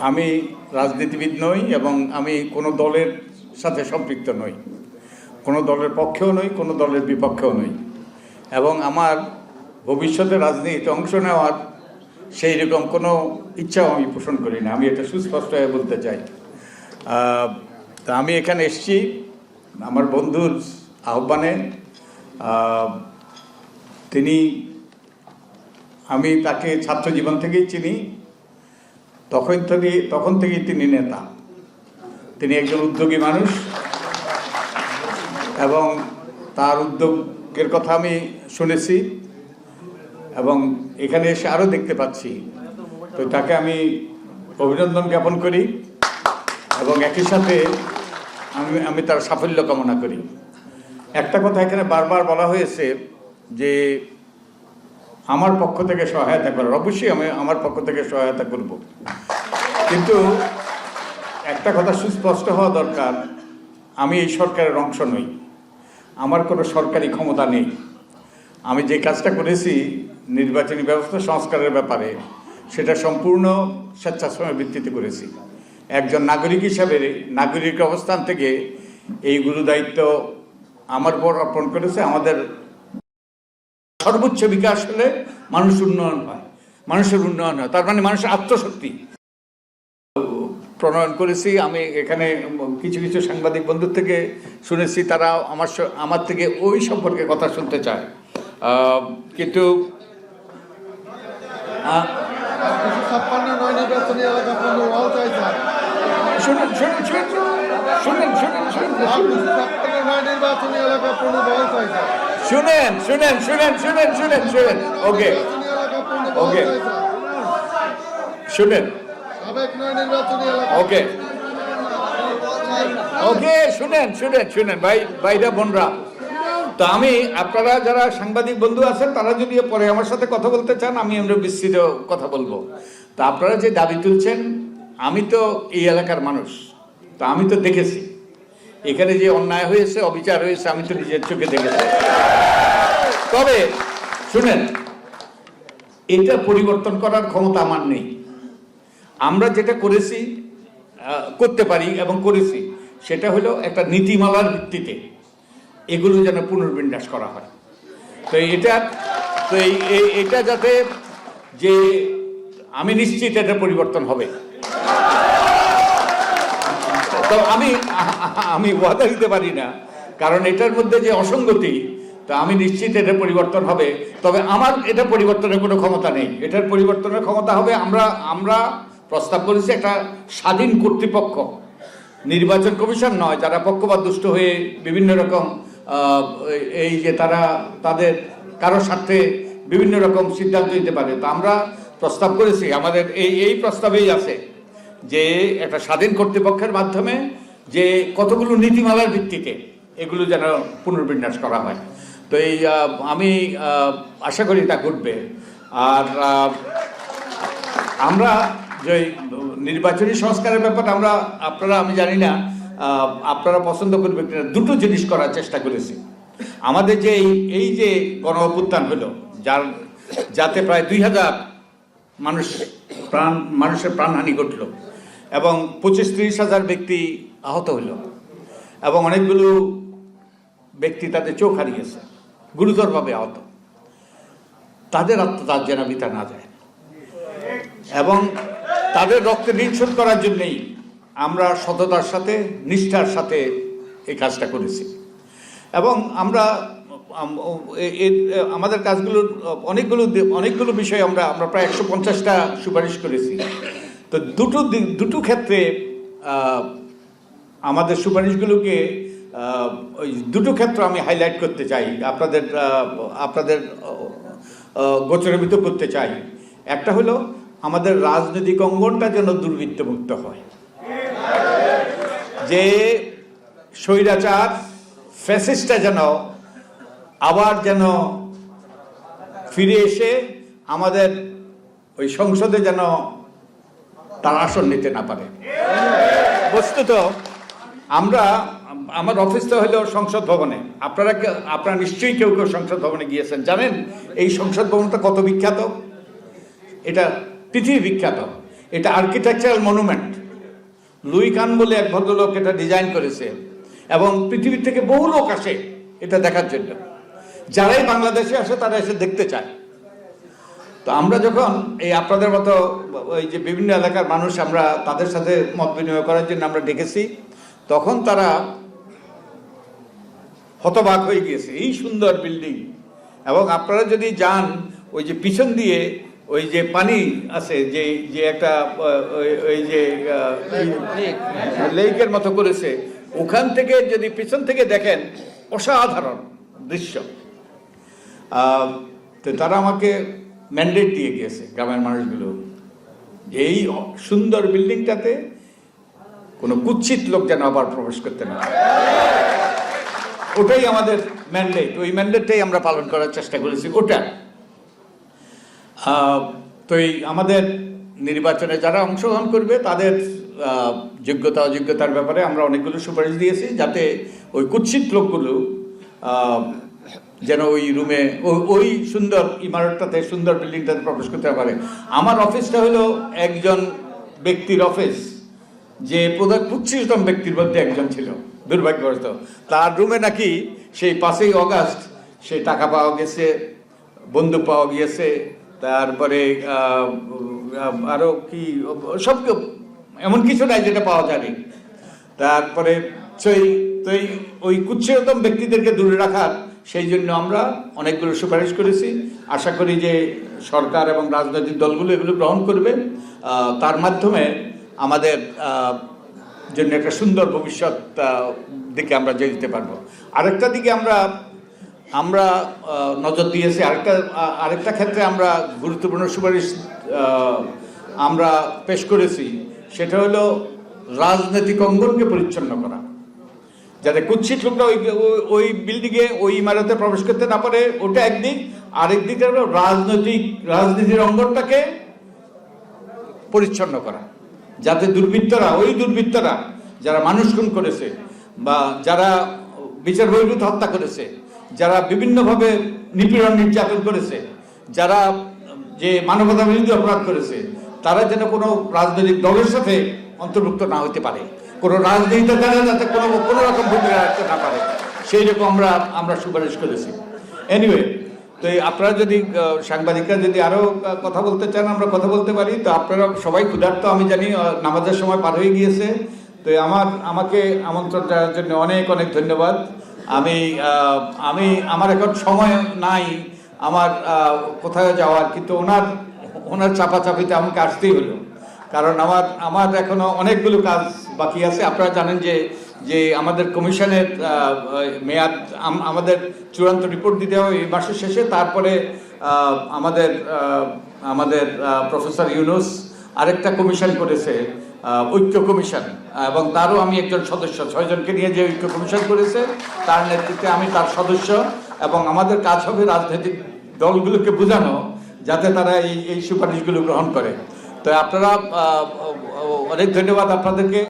আমি রাজনীতিবিদ নই এবং আমি কোনো দলের সাথে সম্পৃক্ত নই। কোনো দলের পক্ষেও নই, কোনো দলের বিপক্ষেও নই। এবং আমার ভবিষ্যতে রাজনীতিতে অংশ নেওয়ার সেই রকম কোনো ইচ্ছাও আমি পোষণ করি না। আমি এটা সুস্পষ্ট হয়ে বলতে চাই। তা আমি এখানে এসেছি আমার বন্ধুর আহ্বানে। তিনি আমি তাকে ছাত্র জীবন থেকেই চিনি। তখন থেকে, তখন থেকেই তিনি নেতা। তিনি একজন উদ্যোগী মানুষ। এবং তার উদ্যোগের কথা আমি শুনেছি। এবং এখানে এসে আরও দেখতে পাচ্ছি। তো তাকে আমি অভিনন্দন জ্ঞাপন করি। এবং একই সাথে আমি আমি তার সাফল্য কামনা করি। একটা কথা এখানে বারবার বলা হয়েছে যে, আমার পক্ষ থেকে সহায়তা করার। অবশ্যই আমি আমার পক্ষ থেকে সহায়তা করব। কিন্তু একটা কথা সুস্পষ্ট হওয়া দরকার, আমি এই সরকারের অংশ নই। আমার কোনো সরকারি ক্ষমতা নেই। আমি যে কাজটা করেছি নির্বাচনী ব্যবস্থা সংস্কারের ব্যাপারে, সেটা সম্পূর্ণ স্বেচ্ছাশ্রমের ভিত্তিতে করেছি। একজন নাগরিক হিসাবে নাগরিক অবস্থান থেকে এই গুরু দায়িত্ব আমার উপর অর্পণ করেছে। আমাদের সর্বোচ্চ বিকাশ হলে মানুষ উন্নয়ন হয়। মানুষের উন্নয়ন হয়, তার মানে মানুষের আত্মশক্তি। প্রণয়ন করেছি, আমি এখানে কিছু কিছু সাংবাদিক বন্ধুর থেকে শুনেছি, তারা আমার আমার থেকে ওই সম্পর্কে কথা শুনতে চায়। কিন্তু শুনুন শুনুন শুনুন শুনুন শুনুন শুনুন, শুনেন। শুনেন শুনেন ওকে শুনেন ওকে ওকে শুনেন শুনেন শুনেন ভাই ভাইরা বোনরা। তো আমি আপনারা যারা সাংবাদিক বন্ধু আছেন তারা যদি পরে আমার সাথে কথা বলতে চান আমি আমরা বিস্তৃত কথা বলব। তো আপনারা যে দাবি তুলছেন আমি তো এই এলাকার মানুষ। তো আমি তো দেখেছি। এখানে যে অন্যায় হয়েছে অবিচার হয়েছে আমি তো নিজের চোখে দেখেছি। তবে শুনেন এটা পরিবর্তন করার ক্ষমতা আমার নেই। আমরা যেটা করেছি করতে পারি এবং করেছি, সেটা হলো একটা নীতিমালার ভিত্তিতে এগুলো যেন পুনর্বিন্যাস করা হয়। তো এটা তো এটা যাতে যে আমি নিশ্চিত এটা পরিবর্তন হবে। তো আমি আমি ওয়াদা দিতে পারি না, কারণ এটার মধ্যে যে অসঙ্গতি তা আমি নিশ্চিত এটা পরিবর্তন হবে। তবে আমার এটা পরিবর্তনের কোনো ক্ষমতা নেই। এটার পরিবর্তনের ক্ষমতা হবে আমরা আমরা প্রস্তাব করেছি একটা স্বাধীন কর্তৃপক্ষ। নির্বাচন কমিশন নয়, যারা পক্ষপাত দুষ্ট হয়ে বিভিন্ন রকম এই যে তারা, তাদের কারও স্বার্থে বিভিন্ন রকম সিদ্ধান্ত নিতে পারে। তো আমরা প্রস্তাব করেছি। আমাদের এই এই প্রস্তাবেই আছে যে একটা স্বাধীন কর্তৃপক্ষের মাধ্যমে যে কতগুলো নীতিমালার ভিত্তিতে এগুলো যেন পুনর্বিন্যাস করা হয়। তো এই আমি আশা করি তা ঘটবে। আর আমরা যে নির্বাচনী সংস্কারের ব্যাপারে আমরা, আপনারা, আমি জানি না আপনারা পছন্দ করবে কিনা, দুটো জিনিস করার চেষ্টা করেছি। আমাদের যে এই যে গণ অভ্যুত্থান হলো, যার, যাতে প্রায় দুই হাজার মানুষ প্রাণ, মানুষের প্রাণহানি ঘটল, এবং পঁচিশ ত্রিশ হাজার ব্যক্তি আহত হইল এবং অনেকগুলো ব্যক্তি তাদের চোখ হারিয়েছে। গুরুতরভাবে আহত। তাদের আত্মতার যেন বিতা না যায়। এবং তাদের রক্তে ঋণ করার জন্যেই আমরা সততার সাথে, নিষ্ঠার সাথে এই কাজটা করেছি। এবং আমরা আমাদের কাজগুলোর অনেকগুলো অনেকগুলো বিষয় আমরা আমরা প্রায় একশো পঞ্চাশটা সুপারিশ করেছি। তো দুটো দুটো ক্ষেত্রে আমাদের সুপারিশগুলোকে ওই দুটো ক্ষেত্র আমি হাইলাইট করতে চাই। আপনাদের আপনাদের আহ, করতে চাই। একটা হলো আমাদের রাজনৈতিক অঙ্গনটা যেন দুর্বৃত্তমুক্ত হয়। যে স্বৈরাচার ফ্যাসিস্টটা যেন আবার যেন ফিরে এসে আমাদের ওই সংসদে যেন তার আসন নিতে না পারে। বস্তুত আমরা, আমার অফিসটা হলো সংসদ ভবনে। আপনারা আপনারা নিশ্চয়ই কেউ কেউ সংসদ ভবনে গিয়েছেন, জানেন? এই সংসদ ভবনটা কত বিখ্যাত? এটা পৃথিবী বিখ্যাত। এটা আর্কিটেকচারাল মনুমেন্ট লুই কান বলে এক ভদ্রলোক এটা ডিজাইন করেছে। এবং পৃথিবীর থেকে বহু লোক আসে এটা দেখার জন্য। যারাই বাংলাদেশে আসে, তারা এসে দেখতে চায়। তো আমরা যখন এই আপনাদের মতো ওই যে বিভিন্ন এলাকার মানুষ, আমরা তাদের সাথে মত বিনিময় করার জন্য আমরা ডেকেছি। তখন তারা হতবাক হয়ে গিয়েছে। এই সুন্দর বিল্ডিং। এবং আপনারা যদি যান, ওই যে পিছন দিয়ে ওই যে পানি আছে, যে যে একটা ওই- যে লেকের মতো করেছে, ওখান থেকে যদি পিছন থেকে দেখেন, অসাধারণ দৃশ্য। তো তারা আমাকে ম্যান্ডেট দিয়ে গিয়েছে, গ্রামের মানুষগুলো। এই সুন্দর বিল্ডিংটাতে কোনো কুৎসিত লোক যেন আবার প্রবেশ করতে না। ওটাই আমাদের ম্যান্ডেট ওই ম্যান্ডেটটাই আমরা পালন করার চেষ্টা করেছি, ওটা। তো এই আমাদের নির্বাচনে যারা অংশগ্রহণ করবে, তাদের যোগ্যতা, অযোগ্যতার ব্যাপারে আমরা অনেকগুলো সুপারিশ দিয়েছি, যাতে ওই কুৎসিত লোকগুলো যেন ওই রুমে ওই সুন্দর ইমারতটাতে, সুন্দর বিল্ডিংটাতে প্রবেশ করতে পারে। আমার অফিসটা হলো একজন ব্যক্তির অফিস যে প্রধান কুৎসিতম ব্যক্তির মধ্যে একজন ছিল দুর্ভাগ্যবশত। তার রুমে নাকি সেই পাঁচই অগাস্ট সেই টাকা পাওয়া গেছে বন্দুক পাওয়া গিয়েছে তারপরে আহ, আহ, আরও কি সব এমন কিছু নাই যেটা পাওয়া যায়নি। তারপরে সেই তো ওই কুৎসিতম ব্যক্তিদেরকে দূরে রাখার সেই জন্য আমরা অনেকগুলো সুপারিশ করেছি। আশা করি যে সরকার এবং রাজনৈতিক দলগুলো এগুলো গ্রহণ করবে। তার মাধ্যমে আমাদের জন্য একটা সুন্দর ভবিষ্যৎ দিকে আমরা যেতে পারব। আরেকটা দিকে আমরা আমরা নজর দিয়েছি, আরেকটা আরেকটা ক্ষেত্রে আমরা গুরুত্বপূর্ণ সুপারিশ আমরা পেশ করেছি, সেটা হলো রাজনৈতিক অঙ্গনকে পরিচ্ছন্ন করা। যাতে কুৎসিত লোকরা ওই, ওই- বিল্ডিংয়ে, ওই ইমারতে প্রবেশ করতে না পারে, ওটা একদিক। আরেক দিকে হলো রাজনৈতিক, রাজনীতির অঙ্গনটাকে পরিচ্ছন্ন করা। যাতে দুর্বৃত্তরা, ওই দুর্বৃত্তরা যারা মানুষ খুন করেছে বা যারা বিচার বহির্ভূত হত্যা করেছে, যারা বিভিন্নভাবে নিপীড়ন নির্যাতন করেছে, যারা যে মানবতা বিরোধী অপরাধ করেছে, তারা যেন কোনো রাজনৈতিক দলের সাথে অন্তর্ভুক্ত না হতে পারে। কোনো রাজনীতিতে তারা যাতে কোনো কোনো রকম ভূমিকা রাখতে না পারে। সেই রকম আমরা আমরা সুপারিশ করেছি। এনিওয়ে তো আপনারা যদি সাংবাদিকরা যদি আরও কথা বলতে চান, আমরা কথা বলতে পারি। তো আপনারা সবাই ক্ষুধার্ত, আমি জানি নামাজের সময় পার হয়ে গিয়েছে। তো আমার, আমাকে আমন্ত্রণ জন্য অনেক অনেক ধন্যবাদ। আমি আমি, আমার এখন সময় নাই, আমার কোথাও যাওয়ার, কিন্তু ওনার ওনার চাপাচাপিতে আমাকে আসতেই হলো। কারণ আমার আমার এখনও অনেকগুলো কাজ বাকি আছে। আপনারা জানেন যে যে আমাদের কমিশনের মেয়াদ আমাদের চূড়ান্ত রিপোর্ট দিতে হবে এই মাসের শেষে। তারপরে আমাদের আমাদের প্রফেসর ইউনুস আরেকটা কমিশন করেছে ঐক্য কমিশন। এবং তারও আমি একজন সদস্য, ছয়জনকে নিয়ে যে ঐক্য কমিশন করেছে, তার নেতৃত্বে আমি তার সদস্য। এবং আমাদের কাজ হবে রাজনৈতিক দলগুলোকে বোঝানো, যাতে তারা এই এই সুপারিশগুলো গ্রহণ করে। তো আপনারা অনেক ধন্যবাদ আপনাদেরকে।